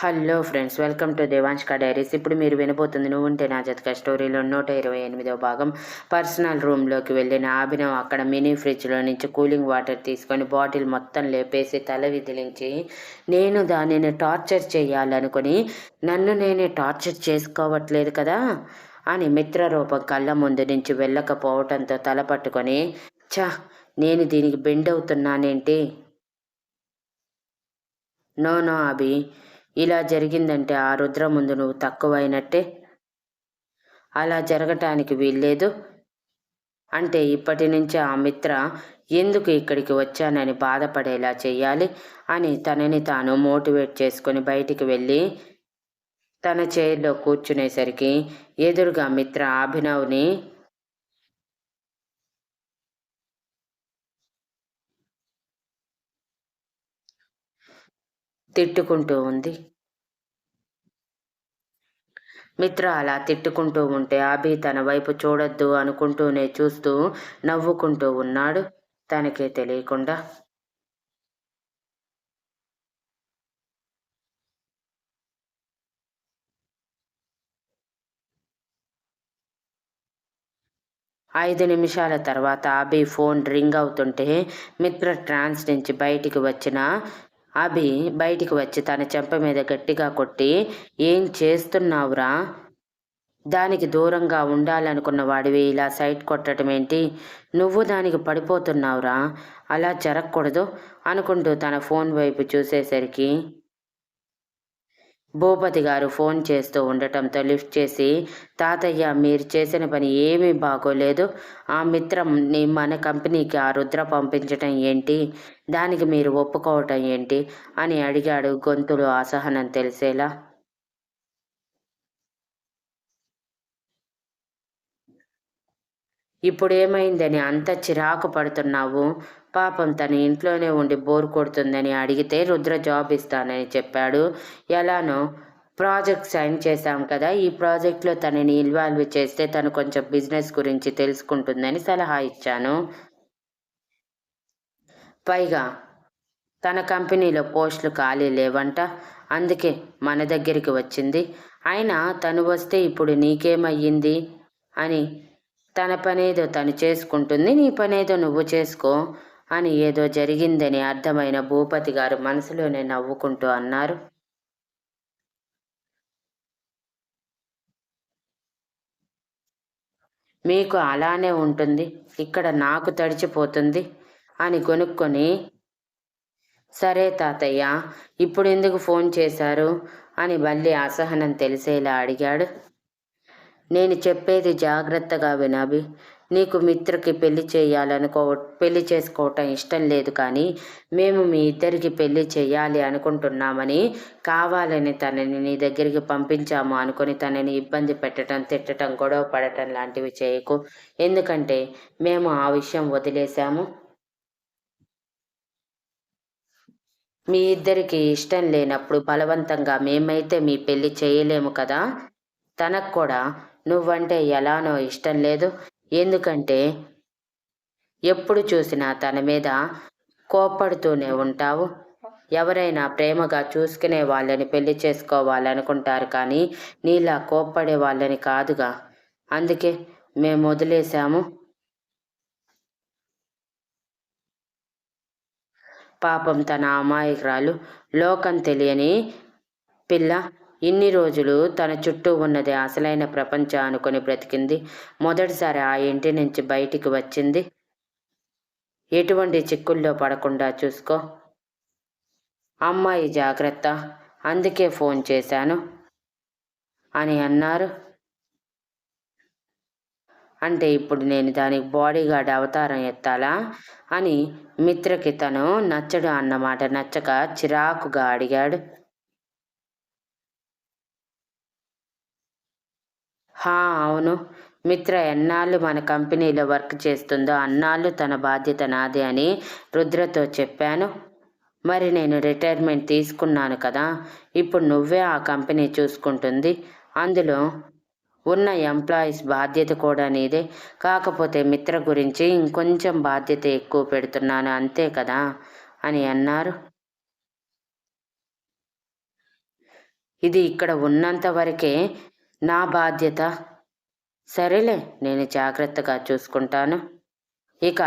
Hello friends welcome to Devanshka diaries. ఇప్పుడు మీరు వినబోతుంది నువ్వు ఉంటే నా జతక స్టోరీలో నూట ఇరవై ఎనిమిదవ భాగం. పర్సనల్ రూమ్లోకి వెళ్ళిన అభినవ్ అక్కడ మినీ ఫ్రిడ్జ్లో నుంచి కూలింగ్ వాటర్ తీసుకొని బాటిల్ మొత్తం లేపేసి తల విదిలించి నేను దానిని టార్చర్ చేయాలనుకుని నన్ను నేనే టార్చర్ చేసుకోవట్లేదు కదా అని మిత్రరూపం కళ్ళ ముందు నుంచి వెళ్ళకపోవటంతో తల పట్టుకొని ఛా నేను దీనికి బెండ్ అవుతున్నానేంటి? No no Abhi. ఇలా జరిగిందంటే ఆ రుద్ర ముందు నువ్వు తక్కువైనట్టే. అలా జరగటానికి వీల్లేదు. అంటే ఇప్పటి నుంచి ఆ మిత్ర ఎందుకు ఇక్కడికి వచ్చానని బాధపడేలా చేయాలి అని తనని తాను మోటివేట్ చేసుకొని బయటికి వెళ్ళి తన చైర్లో కూర్చునేసరికి ఎదురుగా మిత్ర అభినవ్ని తిట్టుకుంటూ ఉంది. మిత్ర అలా తిట్టుకుంటూ ఉంటే అభి తన వైపు చూడొద్దు అనుకుంటూనే చూస్తూ నవ్వుకుంటూ ఉన్నాడు. తనకే తెలియకుండా ఐదు నిమిషాల తర్వాత అభి ఫోన్ రింగ్ అవుతుంటే మిత్ర ట్రాన్స్ నుంచి బయటికి వచ్చిన అభి బయటికి వచ్చి తన చెంప మీద గట్టిగా కొట్టి ఏం చేస్తున్నావురా? దానికి దూరంగా ఉండాలనుకున్న వాడివి ఇలా సైట్ కొట్టడం ఏంటి? నువ్వు దానికి పడిపోతున్నావురా? అలా జరగకూడదు అనుకుంటూ తన ఫోన్ వైపు చూసేసరికి భూపతి గారు ఫోన్ చేస్తూ ఉండటంతో లిఫ్ట్ చేసి తాతయ్య మీరు చేసిన పని ఏమీ బాగోలేదు. ఆ మిత్రంని మన కంపెనీకి ఆ రుద్ర పంపించటం ఏంటి? దానికి మీరు ఒప్పుకోవటం ఏంటి? అని అడిగాడు గొంతులో అసహనం తెలిసేలా. ఇప్పుడు ఏమైందని అంత చిరాకు పడుతున్నావు? పాపం తన ఇంట్లోనే ఉండి బోర్ కొడుతుందని అడిగితే రుద్ర జాబ్ ఇస్తానని చెప్పాడు. ఎలానో ప్రాజెక్ట్ సైన్ చేశాం కదా ఈ ప్రాజెక్ట్లో తనని ఇన్వాల్వ్ చేస్తే తను కొంచెం బిజినెస్ గురించి తెలుసుకుంటుందని సలహా ఇచ్చాను. పైగా తన కంపెనీలో పోస్టులు ఖాళీ లేవంట అందుకే మన దగ్గరికి వచ్చింది. అయినా తను వస్తే ఇప్పుడు నీకేమయ్యింది అని తన పనేదో తను చేసుకుంటుంది నీ పనేదో నువ్వు చేసుకో అని ఏదో జరిగిందని అర్థమైన భూపతి గారు మనసులోనే నవ్వుకుంటూ అన్నారు. మీకు అలానే ఉంటుంది ఇక్కడ నాకు తడిచిపోతుంది అని కొనుక్కొని సరే తాతయ్య ఇప్పుడు ఎందుకు ఫోన్ చేశారు అని మళ్ళీ అసహనం తెలిసేలా అడిగాడు. నేను చెప్పేది జాగ్రత్తగా వినాబి నీకు మిత్రకి పెళ్ళి చేయాలనుకో పెళ్ళి చేసుకోవటం ఇష్టం లేదు కానీ మేము మీ ఇద్దరికి పెళ్ళి చేయాలి అనుకుంటున్నామని కావాలని తనని నీ దగ్గరికి పంపించాము అనుకుని తనని ఇబ్బంది పెట్టడం తిట్టడం గొడవ పడటం లాంటివి చేయకు. ఎందుకంటే మేము ఆ విషయం వదిలేశాము. మీ ఇద్దరికి ఇష్టం లేనప్పుడు బలవంతంగా మేమైతే మీ పెళ్ళి చేయలేము కదా? తనకు కూడా నువ్వంటే ఎలానో ఇష్టం లేదు. ఎందుకంటే ఎప్పుడు చూసినా తన మీద కోప్పడుతూనే ఉంటావు. ఎవరైనా ప్రేమగా చూసుకునే వాళ్ళని పెళ్ళి చేసుకోవాలనుకుంటారు కానీ నీలా కోప్పడే వాళ్ళని కాదుగా. అందుకే మేము వదిలేశాము. పాపం తన అమాయకురాలు లోకం తెలియని పిల్ల ఇన్ని రోజులు తన చుట్టూ ఉన్నది అసలైన ప్రపంచం అనుకుని బ్రతికింది. మొదటిసారి ఆ ఇంటి నుంచి బయటికి వచ్చింది. ఎటువంటి చిక్కుల్లో పడకుండా చూసుకో. అమ్మాయి జాగ్రత్త అందుకే ఫోన్ చేశాను అని అన్నారు. అంటే ఇప్పుడు నేను దానికి బాడీగార్డ్ అవతారం ఎత్తాలా అని మిత్రకి తను నచ్చడు అన్నమాట నచ్చక చిరాకుగా అడిగాడు. హా అవును. మిత్ర ఎన్నాళ్ళు మన కంపెనీలో వర్క్ చేస్తుందో అన్నాళ్ళు తన బాధ్యత నాదే అని రుద్రతో చెప్పాను. మరి నేను రిటైర్మెంట్ తీసుకున్నాను కదా ఇప్పుడు నువ్వే ఆ కంపెనీ చూసుకుంటుంది. అందులో ఉన్న ఎంప్లాయీస్ బాధ్యత కూడా నీదే. కాకపోతే మిత్ర గురించి ఇంకొంచెం బాధ్యత ఎక్కువ పెడుతున్నాను అంతే కదా? అని అన్నారు. ఇది ఇక్కడ ఉన్నంత వరకే నా బాధ్యత? సరేలే నేను జాగ్రత్తగా చూసుకుంటాను. ఇక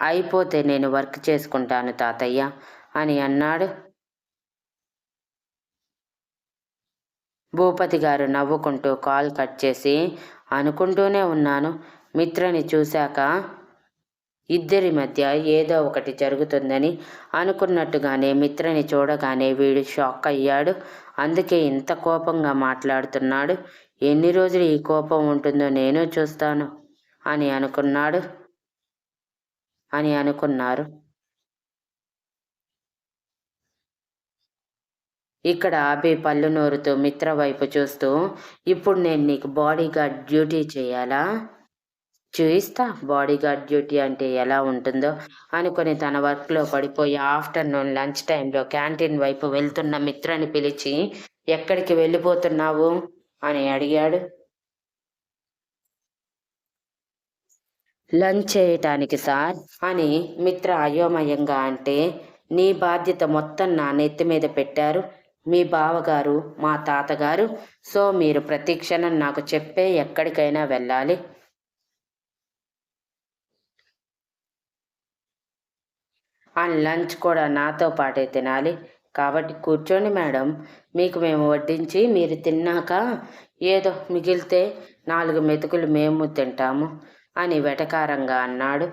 అయిపోతే నేను వర్క్ చేసుకుంటాను తాతయ్య అని అన్నాడు. భూపతి గారు నవ్వుకుంటూ కాల్ కట్ చేసి అనుకుంటూనే ఉన్నాను. మిత్రని చూశాక ఇద్దరి మధ్య ఏదో ఒకటి జరుగుతుందని అనుకున్నట్టుగానే మిత్రని చూడగానే వీడు షాక్ అయ్యాడు. అందుకే ఇంత కోపంగా మాట్లాడుతున్నాడు. ఎన్ని రోజులు ఈ కోపం ఉంటుందో నేను చూస్తాను అని అనుకున్నాడు. అని అనుకున్నారు. ఇక్కడ అభి పళ్ళు నోరుతూ మిత్ర వైపు చూస్తూ ఇప్పుడు నేను నీకు బాడీగార్డ్ డ్యూటీ చేయాలా? చూయిస్తా బాడీగార్డ్ డ్యూటీ అంటే ఎలా ఉంటుందో అనుకుని తన వర్క్లో పడిపోయి ఆఫ్టర్నూన్ లంచ్ టైంలో క్యాంటీన్ వైపు వెళ్తున్న మిత్రని పిలిచి ఎక్కడికి వెళ్ళిపోతున్నావు? అని అడిగాడు. లంచ్ చేయటానికి సార్ అని మిత్ర అయోమయంగా అంటే నీ బాధ్యత మొత్తం నా నెత్తి మీద పెట్టారు. మీ బావగారు మా తాతగారు. సో మీరు ప్రతిక్షణం నాకు చెప్పే ఎక్కడికైనా వెళ్ళాలి. అండ్ లంచ్ కూడా నాతో పాటే తినాలి. కాబట్టి కూర్చోండి మేడం. మీకు మేము వడ్డించి మీరు తిన్నాక ఏదో మిగిలితే నాలుగు మెతుకులు మేము తింటాము అని వెటకారంగా అన్నాడు.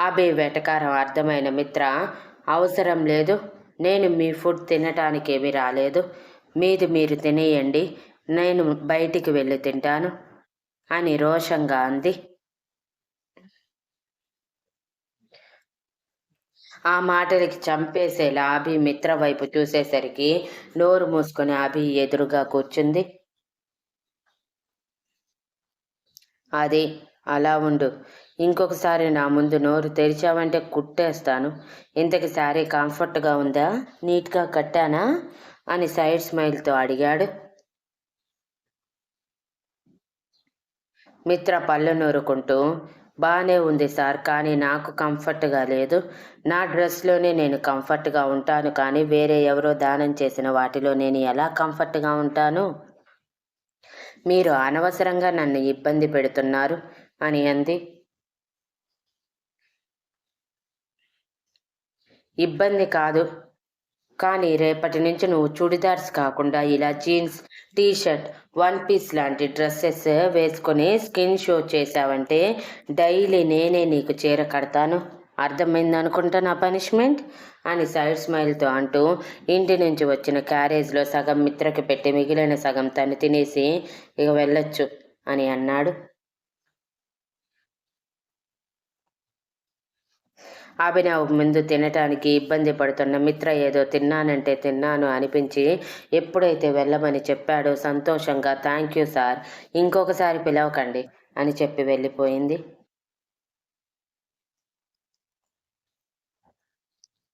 అభి వెటకారం అర్థమైన మిత్ర అవసరం లేదు నేను మీ ఫుడ్ తినటానికి ఏమీ రాలేదు మీది మీరు తినేయండి నేను బయటికి వెళ్ళి తింటాను అని రోషంగా అంది. ఆ మాటలకి చంపేసేలా అభి మిత్ర వైపు చూసేసరికి నోరు మూసుకొని అభి ఎదురుగా కూర్చుంది. అది అలా ఉండు. ఇంకొకసారి నా ముందు నోరు తెరిచావంటే కుట్టేస్తాను. ఇంతకి శారీ కంఫర్ట్గా ఉందా? నీట్గా కట్టానా? అని సైడ్ స్మైల్తో అడిగాడు. మిత్ర పళ్ళు నూరుకుంటూ బాగానే ఉంది సార్ కానీ నాకు కంఫర్ట్గా లేదు. నా డ్రెస్లోనే నేను కంఫర్ట్గా ఉంటాను కానీ వేరే ఎవరో దానం చేసిన వాటిలో నేను ఎలా కంఫర్ట్గా ఉంటాను? మీరు అనవసరంగా నన్ను ఇబ్బంది పెడుతున్నారు అని అంది. ఇబ్బంది కాదు కానీ రేపటి నుంచి నువ్వు చుడిదార్స్ కాకుండా ఇలా jeans T shirt one piece లాంటి డ్రెస్సెస్ వేసుకొని స్కిన్ షో చేసావంటే డైలీ నేనే నీకు చీర కడతాను. అర్థమైంది అనుకుంటా నా పనిష్మెంట్? అని సైడ్ స్మైల్తో అంటూ ఇంటి నుంచి వచ్చిన క్యారేజ్లో సగం మిత్రకి పెట్టి మిగిలిన సగం తను తినేసి ఇక వెళ్ళొచ్చు అని అన్నాడు. అభినవ్ ముందు తినటానికి ఇబ్బంది పడుతున్న మిత్ర ఏదో తిన్నానంటే తిన్నాను అనిపించి ఎప్పుడైతే వెళ్ళమని చెప్పాడో సంతోషంగా థ్యాంక్ యూ సార్ ఇంకొకసారి పిలవకండి అని చెప్పి వెళ్ళిపోయింది.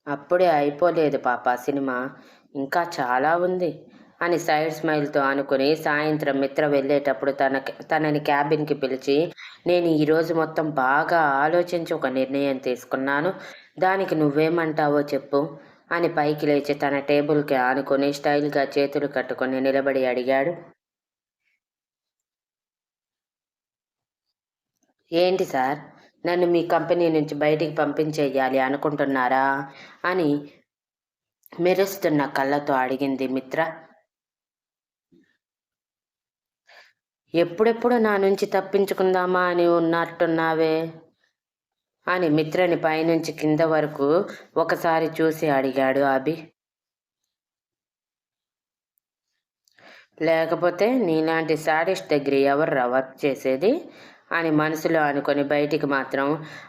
అప్పుడే అయిపోలేదు పాప సినిమా. ఇంకా చాలా ఉంది. అని సైడ్ స్మైల్తో అనుకుని సాయంత్రం మిత్ర వెళ్ళేటప్పుడు తన తనని క్యాబిన్కి పిలిచి నేను ఈరోజు మొత్తం బాగా ఆలోచించి ఒక నిర్ణయం తీసుకున్నాను. దానికి నువ్వేమంటావో చెప్పు అని పైకి లేచి తన టేబుల్కి ఆనుకొని స్టైల్గా చేతులు కట్టుకొని నిలబడి అడిగాడు. ఏంటి సార్? నన్ను మీ కంపెనీ నుంచి బయటికి పంపించేయాలి అనుకుంటున్నారా? అని మెరుస్తున్న కళ్ళతో అడిగింది మిత్ర. ఎప్పుడెప్పుడు నా నుంచి తప్పించుకుందామా అని ఉన్నట్టున్నావే? అని మిత్రని పైనుంచి కింద వరకు ఒకసారి చూసి అడిగాడు అభి. లేకపోతే నీలాంటి సాడిస్ట్ దగ్గర ఎవర్రా వర్క్ చేసేది? అని మనసులో అనుకొని బయటికి మాత్రం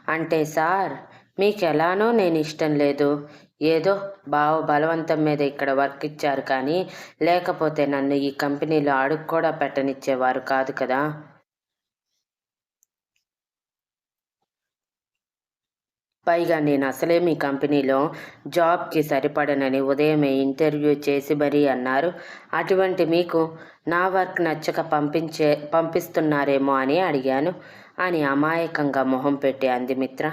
అంటే సార్ మీకు ఎలానో నేను ఇష్టం లేదు. ఏదో బావ బలవంతం మీద ఇక్కడ వర్క్ ఇచ్చారు కానీ లేకపోతే నన్ను ఈ కంపెనీలో అడుగు కూడా పెట్టనిచ్చేవారు కాదు కదా. పైగా నేను అసలే మీ కంపెనీలో జాబ్కి సరిపడనని ఉదయమే ఇంటర్వ్యూ చేసి మరీ అన్నారు. అటువంటి మీకు నా వర్క్ నచ్చక పంపించే పంపిస్తున్నారేమో అని అడిగాను. అని అమాయకంగా మొహం పెట్టి అంది మిత్ర.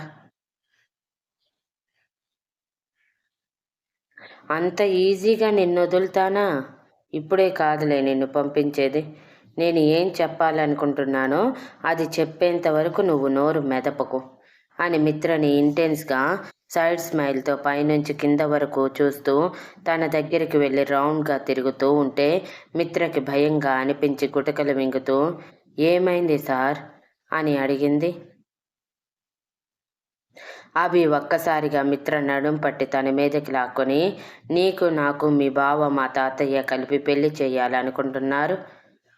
అంత ఈజీగా నిన్ను వదులుతానా ఇప్పుడే కాదులే నిన్ను పంపించేది. నేను ఏం చెప్పాలనుకుంటున్నానో అది చెప్పేంత వరకు నువ్వు నోరు మెదపకు అని మిత్రని ఇంటెన్స్గా సైడ్ స్మైల్తో పైనుంచి కింద వరకు చూస్తూ తన దగ్గరికి వెళ్ళి రౌండ్గా తిరుగుతూ ఉంటే మిత్రకి భయంగా అనిపించి గుటకలు మింగుతూ ఏమైంది సార్? అని అడిగింది. అభి ఒక్కసారిగా మిత్ర నడుం పట్టి తన మీదకి లాక్కొని నీకు నాకు మీ బావ మా తాతయ్య కలిపి పెళ్ళి చేయాలనుకుంటున్నారు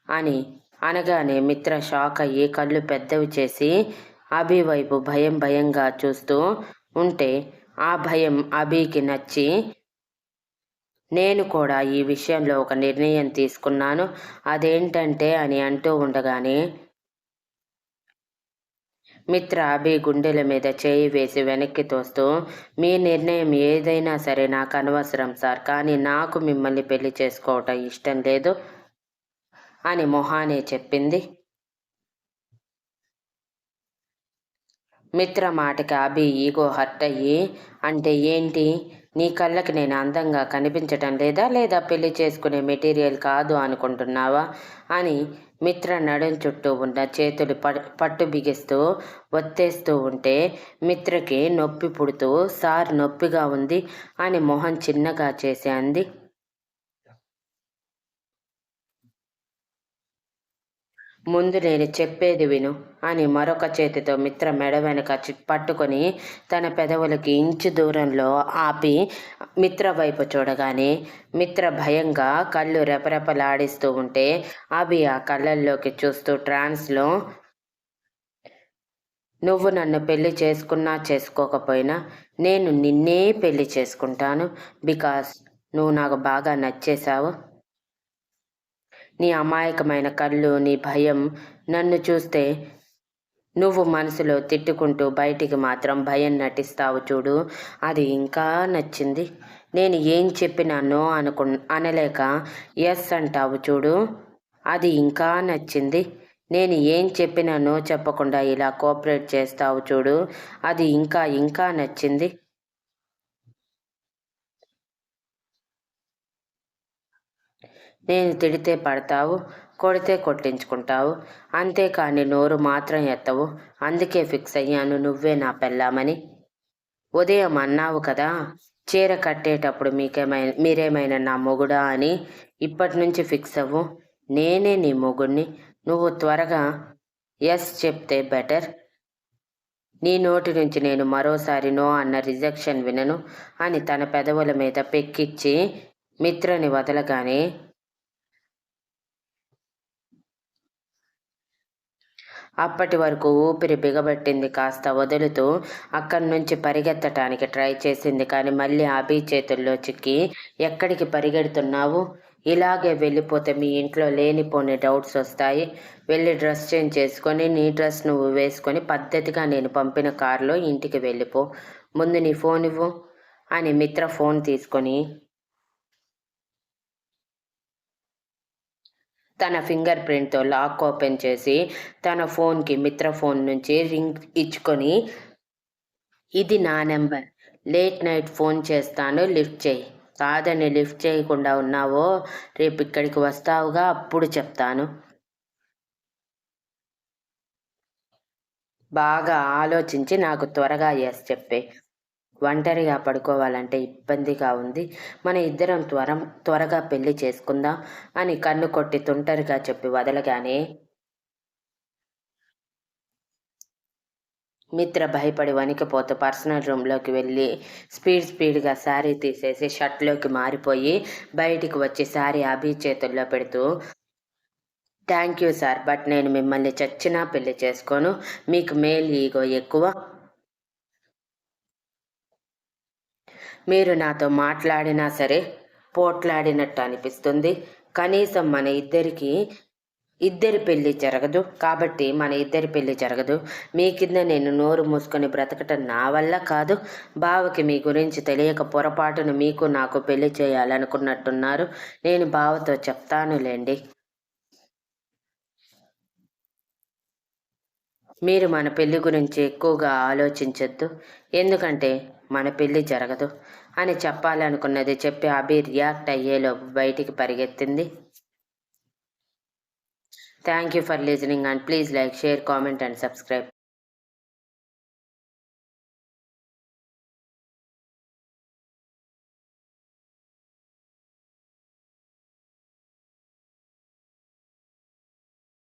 అని అనగానే మిత్ర షాక్ అయ్యి కళ్ళు పెద్దవి చేసి అభి వైపు భయం భయంగా చూస్తూ ఉంటే ఆ భయం అభికి నచ్చి నేను కూడా ఈ విషయంలో ఒక నిర్ణయం తీసుకున్నాను. అదేంటంటే అని అంటూ ఉండగానే మిత్ర అభి గుండెల మీద చేయి వేసి వెనక్కి తోస్తూ మీ నిర్ణయం ఏదైనా సరే నాకు అనవసరం సార్ కానీ నాకు మిమ్మల్ని పెళ్ళి చేసుకోవటం ఇష్టం లేదు అని మొహానే చెప్పింది. మిత్ర మాటకి అభి ఈగో హర్ట్ అయ్యి అంటే ఏంటి? నీ కళ్ళకి నేను అందంగా కనిపించటం లేదా లేదా పెళ్ళి చేసుకునే మెటీరియల్ కాదు అనుకుంటున్నావా? అని మిత్ర నడుం చుట్టూ ఉన్న చేతులు పట్టు బిగిస్తూ ఒత్తేస్తూ ఉంటే మిత్రకి నొప్పి పుడుతూ సార్ నొప్పిగా ఉంది అని మొహం చిన్నగా చేసి అంది. ముందు నేను చెప్పేది విను అని మరొక చేతితో మిత్ర మెడ వెనక పట్టుకొని తన పెదవులకి ఇంచు దూరంలో ఆపి మిత్ర వైపు చూడగానే మిత్ర భయంగా కళ్ళు రెపరెపలాడిస్తూ ఉంటే అవి ఆ కళ్ళల్లోకి చూస్తూ ట్రాన్స్లో నువ్వు నన్ను పెళ్ళి చేసుకున్నా చేసుకోకపోయినా నేను నిన్నే పెళ్ళి చేసుకుంటాను బికాస్ నువ్వు నాకు బాగా నచ్చేశావు. నీ అమాయకమైన కళ్ళు నీ భయం నన్ను చూస్తే నువ్వు మనసులో తిట్టుకుంటూ బయటికి మాత్రం భయం నటిస్తావు చూడు. అది ఇంకా నచ్చింది. నేను ఏం చెప్పినా నో అనుకు అనలేక ఎస్ అంటావు చూడు. అది ఇంకా నచ్చింది. నేను ఏం చెప్పినా నో చెప్పకుండా ఇలా కోఆపరేట్ చేస్తావు చూడు. అది ఇంకా ఇంకా నచ్చింది. నేను తిడితే పడతావు కొడితే కొట్టించుకుంటావు. అంతేకాని నోరు మాత్రం ఎత్తవు. అందుకే ఫిక్స్ అయ్యాను నువ్వే నా పెళ్ళామని. ఉదయం అన్నావు కదా చీర కట్టేటప్పుడు మీకేమైనా మీరేమైనా నా మొగుడా అని ఇప్పటి నుంచి ఫిక్స్ అవ్వు. నేనే నీ మొగుడిని నువ్వు త్వరగా ఎస్ చెప్తే బెటర్ నీ నోటి నుంచి నేను మరోసారి నో అన్న రిజెక్షన్ వినను అని తన పెదవుల మీద పెక్కిచ్చి మిత్రని వదలగానే అప్పటి వరకు ఊపిరి బిగబట్టింది కాస్త వదులుతూ అక్కడి నుంచి పరిగెత్తటానికి ట్రై చేసింది కానీ మళ్ళీ అభి చేతుల్లో చిక్కి ఎక్కడికి పరిగెడుతున్నావు? ఇలాగే వెళ్ళిపోతే మీ ఇంట్లో లేనిపోని డౌట్స్ వస్తాయి. వెళ్ళి డ్రెస్ చేంజ్ చేసుకొని నీ డ్రెస్ నువ్వు వేసుకొని పద్ధతిగా నేను పంపిన కారులో ఇంటికి వెళ్ళిపో. ముందు నీ ఫోన్ ఇవ్వు అని మిత్ర ఫోన్ తీసుకొని తన ఫింగర్ ప్రింట్తో లాక్ ఓపెన్ చేసి తన ఫోన్కి మిత్ర ఫోన్ నుంచి రింగ్ ఇచ్చుకొని ఇది నా నెంబర్. లేట్ నైట్ ఫోన్ చేస్తాను. లిఫ్ట్ చేయి. కాదని లిఫ్ట్ చేయకుండా ఉన్నావో? రేపు ఇక్కడికి వస్తావుగా? అప్పుడు చెప్తాను. బాగా ఆలోచించి నాకు త్వరగా ఎస్ చెప్పే. ఒంటరిగా పడుకోవాలంటే ఇబ్బందిగా ఉంది. మన ఇద్దరం త్వరం త్వరగా పెళ్ళి చేసుకుందాం అని కన్ను కొట్టి తుంటరిగా చెప్పి వదలగానే మిత్ర భయపడి వణికిపోతూ పర్సనల్ రూమ్లోకి వెళ్ళి స్పీడ్ స్పీడ్గా శారీ తీసేసి షర్ట్లోకి మారిపోయి బయటికి వచ్చి శారీ అభి చేతుల్లో పెడుతూ థ్యాంక్ యూ సార్ బట్ నేను మిమ్మల్ని చచ్చినా పెళ్ళి చేసుకోను. మీకు మేల్ ఈగో ఎక్కువ. మీరు నాతో మాట్లాడినా సరే పోట్లాడినట్టు అనిపిస్తుంది. కనీసం మన ఇద్దరికి ఇద్దరి పెళ్ళి జరగదు. కాబట్టి మన ఇద్దరి పెళ్ళి జరగదు. మీ కింద నేను నోరు మూసుకొని బ్రతకటం నా వల్ల కాదు. బావకి మీ గురించి తెలియక పొరపాటును మీకు నాకు పెళ్ళి చేయాలనుకున్నట్టున్నారు. నేను బావతో చెప్తానులేండి. మీరు మన పెళ్ళి గురించి ఎక్కువగా ఆలోచించొద్దు. ఎందుకంటే మన పెళ్ళి జరగదు అని చెప్పాలనుకున్నది చెప్పి అభి రియాక్ట్ అయ్యేలోపు బయటికి పరిగెత్తింది. Thank you for listening and please like share comment and subscribe